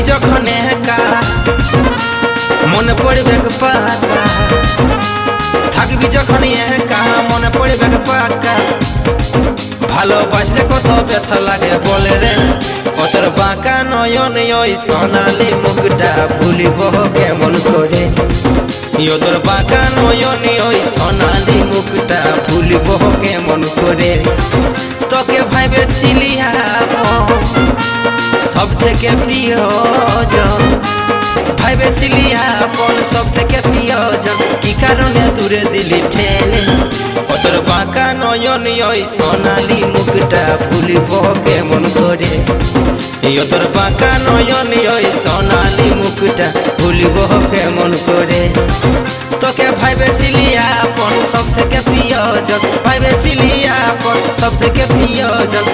থাকবি যখন একা, মনে পড়বে পাকা থাকবি যখন একা, মনে পড়বে পাকা ভালোবাসলে কত ব্যথা লাগে বলে রে। কতর বাঁকা নয়ন ওই সোনালি মুখটা ভুলিব কেমন করে? ইয়োদর বাঁকা নয়ন ওই সোনালি মুখটা ভুলিব কেমন করে? তোকে ভাইবে ভাইবেছিলি সব থেকে প্রিয়জন ভাইবেছিলি আপন সব থেকে প্রিয়জন। কি কারণে দূরে দিলি ঠেলে? ওদের বাঁকা নয়ন, ওই সোনালি মুখটা ভুলিব কেমন করে? ওদের বাঁকা নয়ন, ওই সোনালি মুখটা ভুলিব কেমন করে? তোকে ভাইবেছিলি আপন সব থেকে প্রিয়জন। ভাইবেছিলি আপন সব থেকে প্রিয়জন।